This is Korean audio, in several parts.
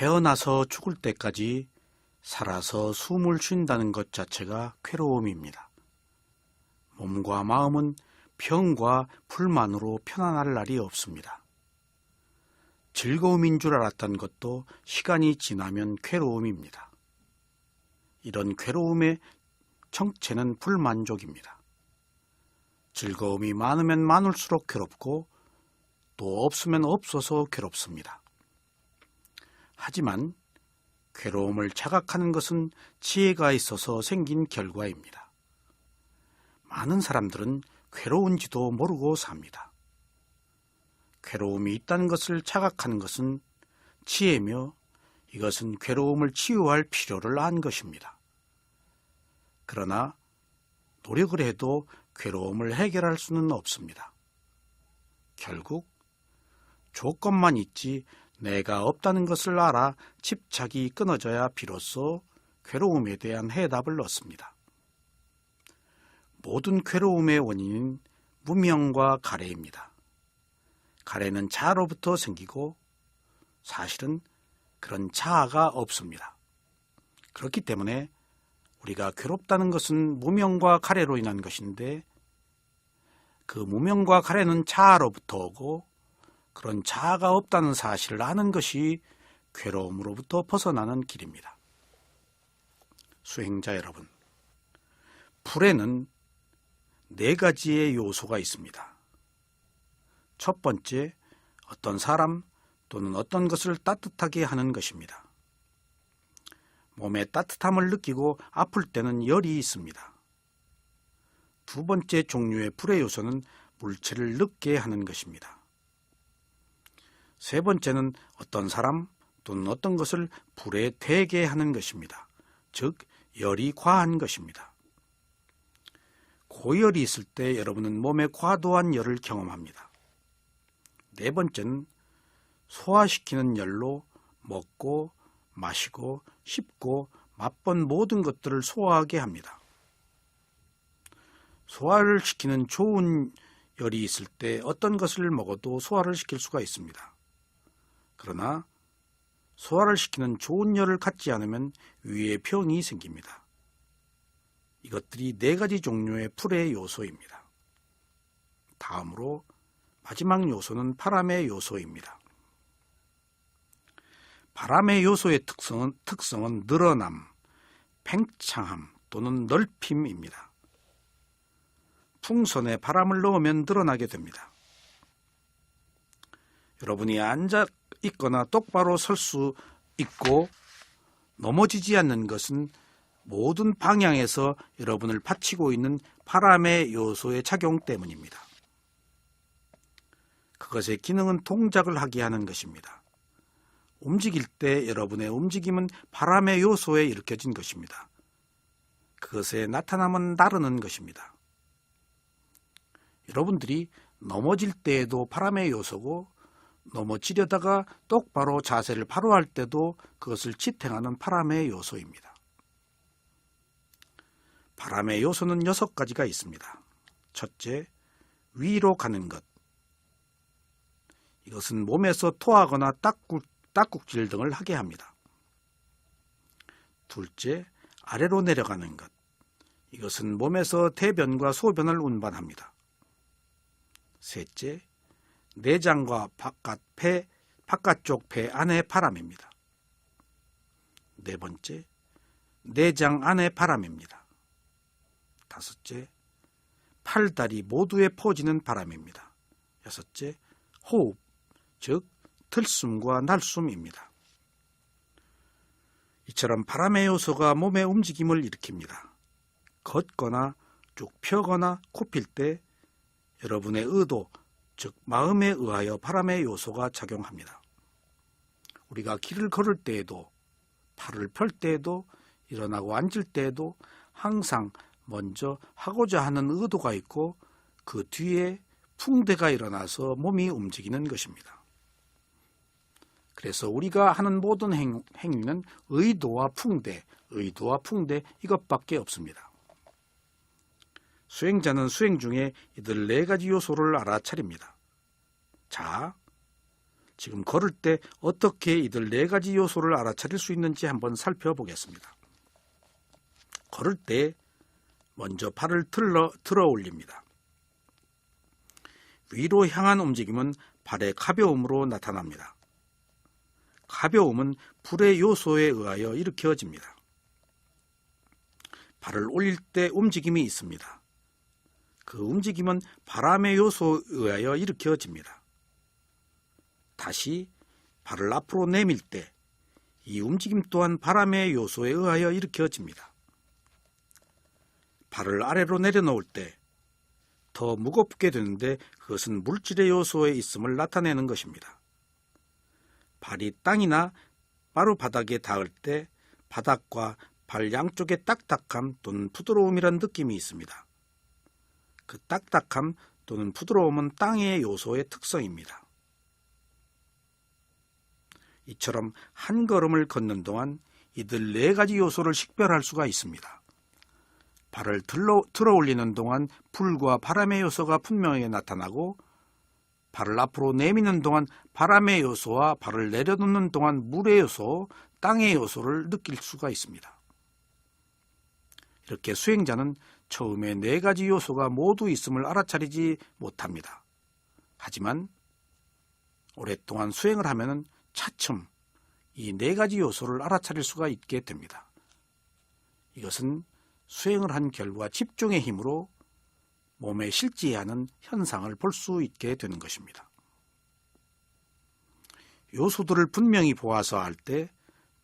태어나서 죽을 때까지 살아서 숨을 쉰다는 것 자체가 괴로움입니다. 몸과 마음은 평과 불만으로 편안할 날이 없습니다. 즐거움인 줄 알았던 것도 시간이 지나면 괴로움입니다. 이런 괴로움의 정체는 불만족입니다. 즐거움이 많으면 많을수록 괴롭고 또 없으면 없어서 괴롭습니다. 하지만 괴로움을 자각하는 것은 지혜가 있어서 생긴 결과입니다. 많은 사람들은 괴로운지도 모르고 삽니다. 괴로움이 있다는 것을 자각하는 것은 지혜며 이것은 괴로움을 치유할 필요를 안 것입니다. 그러나 노력을 해도 괴로움을 해결할 수는 없습니다. 결국 조건만 있지 내가 없다는 것을 알아 집착이 끊어져야 비로소 괴로움에 대한 해답을 얻습니다. 모든 괴로움의 원인은 무명과 가래입니다. 가래는 자아로부터 생기고 사실은 그런 자아가 없습니다. 그렇기 때문에 우리가 괴롭다는 것은 무명과 가래로 인한 것인데 그 무명과 가래는 자아로부터 오고 그런 자아가 없다는 사실을 아는 것이 괴로움으로부터 벗어나는 길입니다. 수행자 여러분, 불에는 네 가지의 요소가 있습니다. 첫 번째, 어떤 사람 또는 어떤 것을 따뜻하게 하는 것입니다. 몸에 따뜻함을 느끼고 아플 때는 열이 있습니다. 두 번째 종류의 불의 요소는 물체를 늦게 하는 것입니다. 세 번째는 어떤 사람 또는 어떤 것을 불에 태게 하는 것입니다. 즉, 열이 과한 것입니다. 고열이 있을 때 여러분은 몸에 과도한 열을 경험합니다. 네 번째는 소화시키는 열로 먹고 마시고 씹고 맛본 모든 것들을 소화하게 합니다. 소화를 시키는 좋은 열이 있을 때 어떤 것을 먹어도 소화를 시킬 수가 있습니다. 그러나 소화를 시키는 좋은 열을 갖지 않으면 위에 병이 생깁니다. 이것들이 네 가지 종류의 풀의 요소입니다. 다음으로 마지막 요소는 바람의 요소입니다. 바람의 요소의 특성은, 특성은 늘어남, 팽창함 또는 넓힘입니다. 풍선에 바람을 넣으면 늘어나게 됩니다. 여러분이 앉아 있거나 똑바로 설 수 있고 넘어지지 않는 것은 모든 방향에서 여러분을 받치고 있는 바람의 요소의 작용 때문입니다. 그것의 기능은 동작을 하게 하는 것입니다. 움직일 때 여러분의 움직임은 바람의 요소에 일으켜진 것입니다. 그것의 나타남은 나르는 것입니다. 여러분들이 넘어질 때에도 바람의 요소고 넘어지려다가 똑바로 자세를 바로 할 때도 그것을 지탱하는 바람의 요소입니다. 바람의 요소는 여섯 가지가 있습니다. 첫째, 위로 가는 것. 이것은 몸에서 토하거나 딱국, 딱국질 등을 하게 합니다. 둘째, 아래로 내려가는 것. 이것은 몸에서 대변과 소변을 운반합니다. 셋째, 내장과 바깥 폐, 바깥쪽 폐 안의 바람입니다. 네 번째, 내장 안의 바람입니다. 다섯째, 팔다리 모두에 퍼지는 바람입니다. 여섯째, 호흡, 즉 들숨과 날숨입니다. 이처럼 바람의 요소가 몸의 움직임을 일으킵니다. 걷거나 쭉 펴거나 굽힐 때 여러분의 의도, 즉 마음에 의하여 바람의 요소가 작용합니다. 우리가 길을 걸을 때에도 팔을 펼 때에도 일어나고 앉을 때에도 항상 먼저 하고자 하는 의도가 있고 그 뒤에 풍대가 일어나서 몸이 움직이는 것입니다. 그래서 우리가 하는 모든 행, 행위는 의도와 풍대, 의도와 풍대 이것밖에 없습니다. 수행자는 수행 중에 이들 네 가지 요소를 알아차립니다. 자, 지금 걸을 때 어떻게 이들 네 가지 요소를 알아차릴 수 있는지 한번 살펴보겠습니다. 걸을 때 먼저 팔을 들어, 들어 올립니다. 위로 향한 움직임은 발의 가벼움으로 나타납니다. 가벼움은 불의 요소에 의하여 일으켜집니다. 발을 올릴 때 움직임이 있습니다. 그 움직임은 바람의 요소에 의하여 일으켜집니다. 다시 발을 앞으로 내밀 때 이 움직임 또한 바람의 요소에 의하여 일으켜집니다. 발을 아래로 내려놓을 때 더 무겁게 되는데 그것은 물질의 요소에 있음을 나타내는 것입니다. 발이 땅이나 바로 바닥에 닿을 때 바닥과 발 양쪽의 딱딱함 또는 부드러움이란 느낌이 있습니다. 그 딱딱함 또는 부드러움은 땅의 요소의 특성입니다. 이처럼 한 걸음을 걷는 동안 이들 네 가지 요소를 식별할 수가 있습니다. 발을 들러, 들어 올리는 동안 불과 바람의 요소가 분명하게 나타나고 발을 앞으로 내미는 동안 바람의 요소와 발을 내려놓는 동안 물의 요소, 땅의 요소를 느낄 수가 있습니다. 이렇게 수행자는 처음에 네 가지 요소가 모두 있음을 알아차리지 못합니다. 하지만 오랫동안 수행을 하면 차츰 이 네 가지 요소를 알아차릴 수가 있게 됩니다. 이것은 수행을 한 결과 집중의 힘으로 몸에 실지하는 현상을 볼 수 있게 되는 것입니다. 요소들을 분명히 보아서 할 때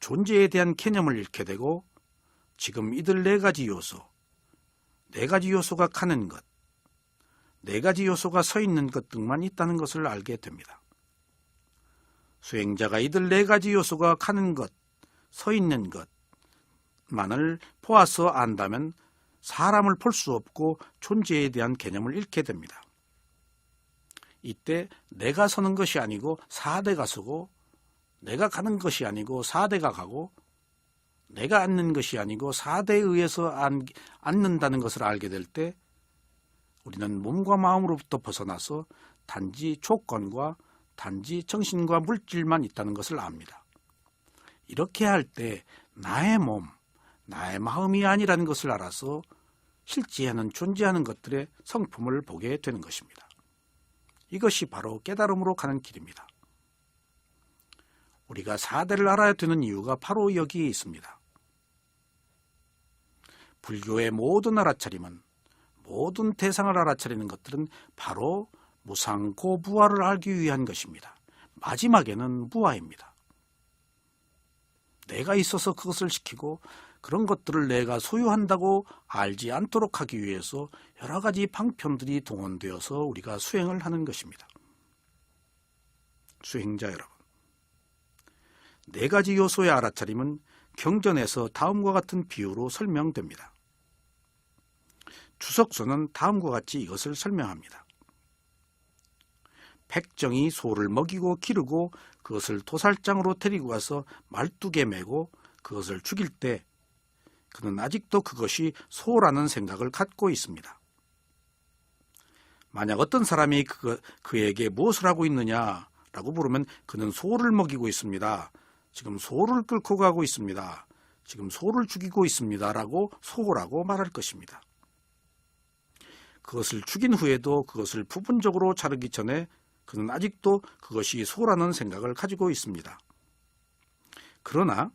존재에 대한 개념을 잃게 되고 지금 이들 네 가지 요소, 네 가지 요소가 가는 것, 네 가지 요소가 서 있는 것 등만 있다는 것을 알게 됩니다. 수행자가 이들 네 가지 요소가 가는 것, 서 있는 것만을 보아서 안다면 사람을 볼 수 없고 존재에 대한 개념을 잃게 됩니다. 이때 내가 서는 것이 아니고 사대가 서고 내가 가는 것이 아니고 사대가 가고 내가 앉는 것이 아니고 사대에 의해서 앉, 앉는다는 것을 알게 될 때 우리는 몸과 마음으로부터 벗어나서 단지 조건과 단지 정신과 물질만 있다는 것을 압니다. 이렇게 할 때 나의 몸, 나의 마음이 아니라는 것을 알아서 실지하는 존재하는 것들의 성품을 보게 되는 것입니다. 이것이 바로 깨달음으로 가는 길입니다. 우리가 사대를 알아야 되는 이유가 바로 여기에 있습니다. 불교의 모든 알아차림은 모든 대상을 알아차리는 것들은 바로 무상고부화를 알기 위한 것입니다. 마지막에는 무화입니다. 내가 있어서 그것을 시키고 그런 것들을 내가 소유한다고 알지 않도록 하기 위해서 여러 가지 방편들이 동원되어서 우리가 수행을 하는 것입니다. 수행자 여러분. 네 가지 요소의 알아차림은 경전에서 다음과 같은 비유로 설명됩니다. 주석서는 다음과 같이 이것을 설명합니다. 백정이 소를 먹이고 기르고 그것을 도살장으로 데리고 가서 말뚝에 메고 그것을 죽일 때 그는 아직도 그것이 소라는 생각을 갖고 있습니다. 만약 어떤 사람이 그, 그에게 무엇을 하고 있느냐라고 물으면 그는 소를 먹이고 있습니다. 지금 소를 끌고 가고 있습니다. 지금 소를 죽이고 있습니다라고 소라고 말할 것입니다. 그것을 죽인 후에도 그것을 부분적으로 자르기 전에 그는 아직도 그것이 소라는 생각을 가지고 있습니다. 그러나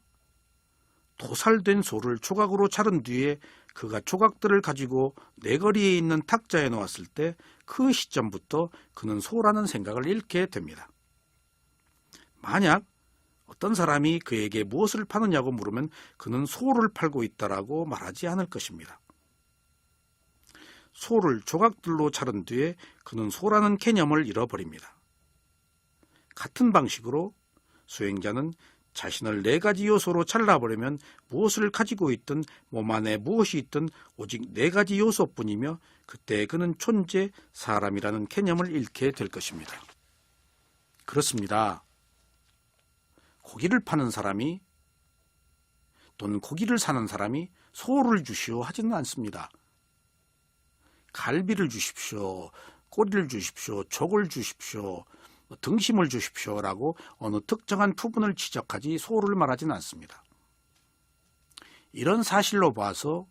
도살된 소를 조각으로 자른 뒤에 그가 조각들을 가지고 내거리에 있는 탁자에 놓았을 때 그 시점부터 그는 소라는 생각을 잃게 됩니다. 만약 어떤 사람이 그에게 무엇을 파느냐고 물으면 그는 소를 팔고 있다라고 말하지 않을 것입니다. 소를 조각들로 자른 뒤에 그는 소라는 개념을 잃어버립니다. 같은 방식으로 수행자는 자신을 네 가지 요소로 잘라버리면 무엇을 가지고 있든 몸 안에 무엇이 있든 오직 네 가지 요소뿐이며 그때 그는 존재, 사람이라는 개념을 잃게 될 것입니다. 그렇습니다. 고기를 파는 사람이 또는 고기를 사는 사람이 소를 주시오 하지는 않습니다. 갈비를 주십시오. 꼬리를 주십시오. 족을 주십시오. 등심을 주십시오라고 어느 특정한 부분을 지적하지 소를 말하지는 않습니다. 이런 사실로 봐서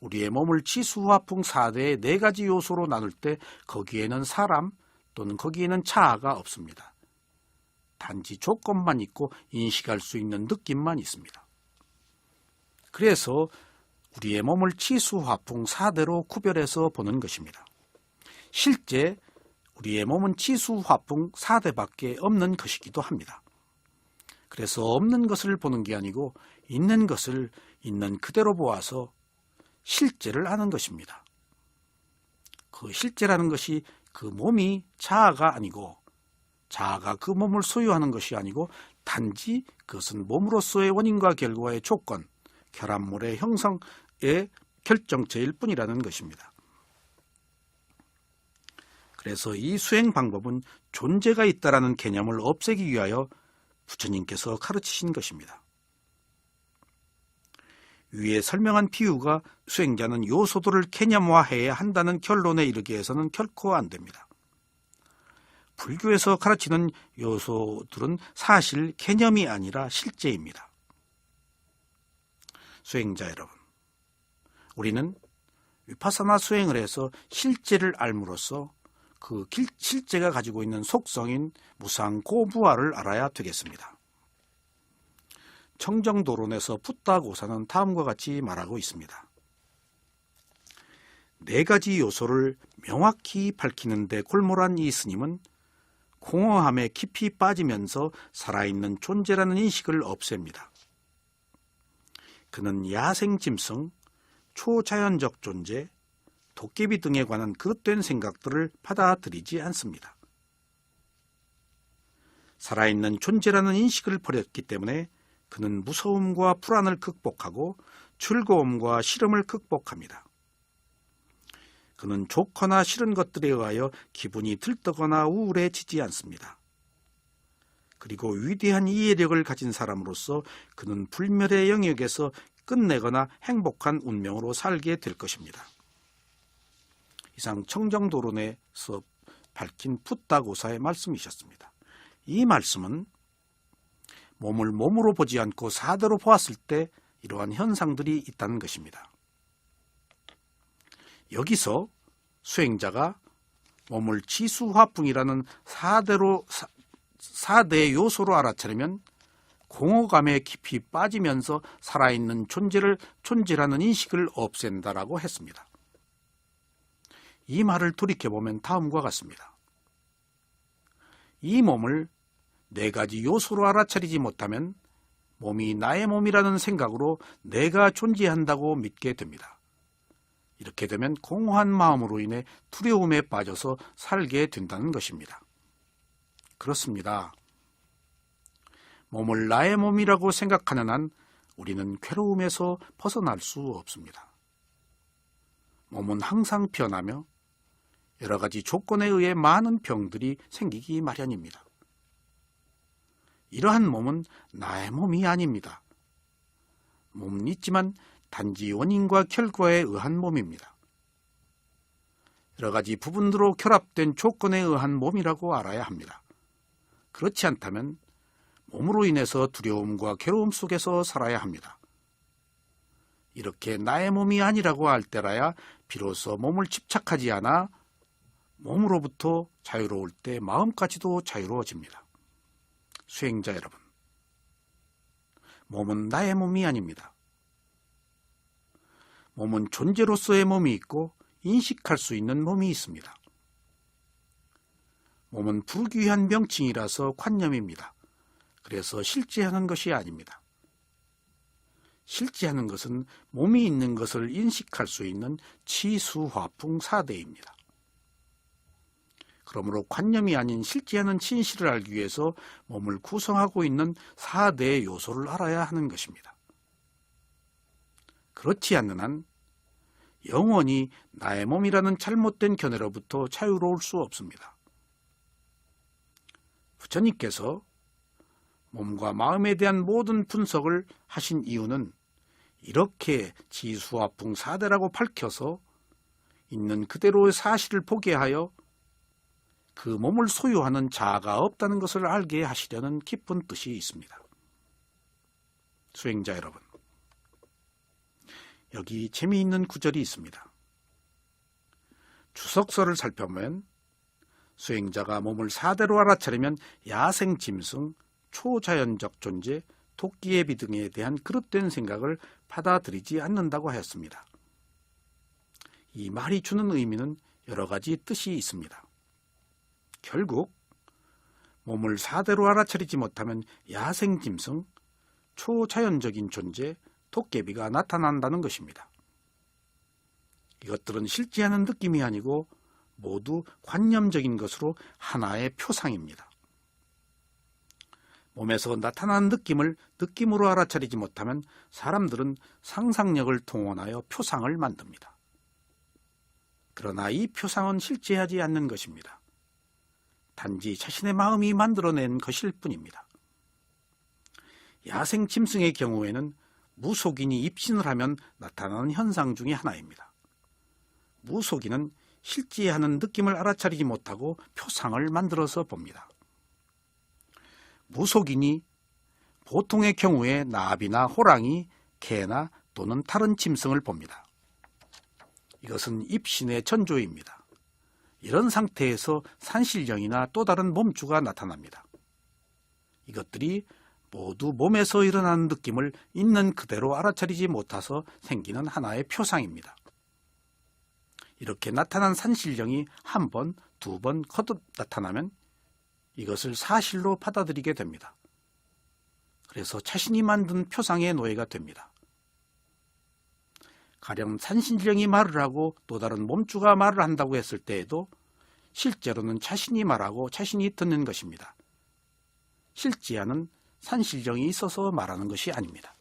우리의 몸을 지수화풍 4대의 네 가지 요소로 나눌 때 거기에는 사람 또는 거기에는 자아가 없습니다. 단지 조건만 있고 인식할 수 있는 느낌만 있습니다. 그래서 우리의 몸을 치수화풍 4대로 구별해서 보는 것입니다. 실제 우리의 몸은 치수화풍 4대밖에 없는 것이기도 합니다. 그래서 없는 것을 보는 게 아니고 있는 것을 있는 그대로 보아서 실제를 아는 것입니다. 그 실제라는 것이 그 몸이 자아가 아니고 자아가 그 몸을 소유하는 것이 아니고 단지 그것은 몸으로서의 원인과 결과의 조건, 결합물의 형성 의 결정체일 뿐이라는 것입니다. 그래서 이 수행 방법은 존재가 있다라는 개념을 없애기 위하여 부처님께서 가르치신 것입니다. 위에 설명한 비유가 수행자는 요소들을 개념화해야 한다는 결론에 이르게 해서는 결코 안 됩니다. 불교에서 가르치는 요소들은 사실 개념이 아니라 실제입니다. 수행자 여러분, 우리는 위파사나 수행을 해서 실제를 알므로써 그 길- 실제가 가지고 있는 속성인 무상고부화를 알아야 되겠습니다. 청정도론에서 푸따고사는 다음과 같이 말하고 있습니다. 네 가지 요소를 명확히 밝히는데 골몰한 이 스님은 공허함에 깊이 빠지면서 살아있는 존재라는 인식을 없앱니다. 그는 야생짐승, 초자연적 존재, 도깨비 등에 관한 그릇된 생각들을 받아들이지 않습니다. 살아있는 존재라는 인식을 버렸기 때문에 그는 무서움과 불안을 극복하고 즐거움과 싫음을 극복합니다. 그는 좋거나 싫은 것들에 의하여 기분이 들떠거나 우울해지지 않습니다. 그리고 위대한 이해력을 가진 사람으로서 그는 불멸의 영역에서 끝내거나 행복한 운명으로 살게 될 것입니다. 이상 청정도론에서 밝힌 푸따고사의 말씀이셨습니다. 이 말씀은 몸을 몸으로 보지 않고 사대로 보았을 때 이러한 현상들이 있다는 것입니다. 여기서 수행자가 몸을 지수화풍이라는 사대로 사, 사대의 요소로 알아차리면 공허감에 깊이 빠지면서 살아있는 존재를 존재라는 인식을 없앤다라고 했습니다. 이 말을 돌이켜보면 다음과 같습니다. 이 몸을 네 가지 요소로 알아차리지 못하면 몸이 나의 몸이라는 생각으로 내가 존재한다고 믿게 됩니다. 이렇게 되면 공허한 마음으로 인해 두려움에 빠져서 살게 된다는 것입니다. 그렇습니다. 몸을 나의 몸이라고 생각하는 한 우리는 괴로움에서 벗어날 수 없습니다. 몸은 항상 변하며 여러 가지 조건에 의해 많은 병들이 생기기 마련입니다. 이러한 몸은 나의 몸이 아닙니다. 몸은 있지만 단지 원인과 결과에 의한 몸입니다. 여러 가지 부분으로 결합된 조건에 의한 몸이라고 알아야 합니다. 그렇지 않다면 몸으로 인해서 두려움과 괴로움 속에서 살아야 합니다. 이렇게 나의 몸이 아니라고 할 때라야 비로소 몸을 집착하지 않아 몸으로부터 자유로울 때 마음까지도 자유로워집니다. 수행자 여러분, 몸은 나의 몸이 아닙니다. 몸은 존재로서의 몸이 있고 인식할 수 있는 몸이 있습니다. 몸은 불귀한 명칭이라서 관념입니다. 그래서 실제하는 것이 아닙니다. 실제하는 것은 몸이 있는 것을 인식할 수 있는 치수화풍 사대입니다. 그러므로 관념이 아닌 실제하는 진실을 알기 위해서 몸을 구성하고 있는 사대의 요소를 알아야 하는 것입니다. 그렇지 않는 한 영원히 나의 몸이라는 잘못된 견해로부터 자유로울 수 없습니다. 부처님께서 몸과 마음에 대한 모든 분석을 하신 이유는 이렇게 지수화풍 사대라고 밝혀서 있는 그대로의 사실을 보게 하여 그 몸을 소유하는 자아가 없다는 것을 알게 하시려는 깊은 뜻이 있습니다. 수행자 여러분, 여기 재미있는 구절이 있습니다. 주석서를 살펴보면 수행자가 몸을 사대로 알아차리면 야생 짐승, 초자연적 존재, 토끼의 등에 대한 그릇된 생각을 받아들이지 않는다고 하였습니다. 이 말이 주는 의미는 여러 가지 뜻이 있습니다. 결국 몸을 사대로 알아차리지 못하면 야생 짐승, 초자연적인 존재, 도깨비가 나타난다는 것입니다. 이것들은 실제하는 느낌이 아니고 모두 관념적인 것으로 하나의 표상입니다. 몸에서 나타나는 느낌을 느낌으로 알아차리지 못하면 사람들은 상상력을 동원하여 표상을 만듭니다. 그러나 이 표상은 실제하지 않는 것입니다. 단지 자신의 마음이 만들어낸 것일 뿐입니다. 야생 짐승의 경우에는 무속인이 입신을 하면 나타나는 현상 중의 하나입니다. 무속인은 실제하는 느낌을 알아차리지 못하고 표상을 만들어서 봅니다. 무속인이 보통의 경우에 나비나 호랑이, 개나 또는 다른 짐승을 봅니다. 이것은 입신의 전조입니다. 이런 상태에서 산신령이나 또 다른 몸주가 나타납니다. 이것들이 모두 몸에서 일어나는 느낌을 있는 그대로 알아차리지 못해서 생기는 하나의 표상입니다. 이렇게 나타난 산신령이 한 번, 두 번 거듭 나타나면 이것을 사실로 받아들이게 됩니다. 그래서 자신이 만든 표상의 노예가 됩니다. 가령 산신령이 말을 하고 또 다른 몸주가 말을 한다고 했을 때에도 실제로는 자신이 말하고 자신이 듣는 것입니다. 실제하는 산신령이 있어서 말하는 것이 아닙니다.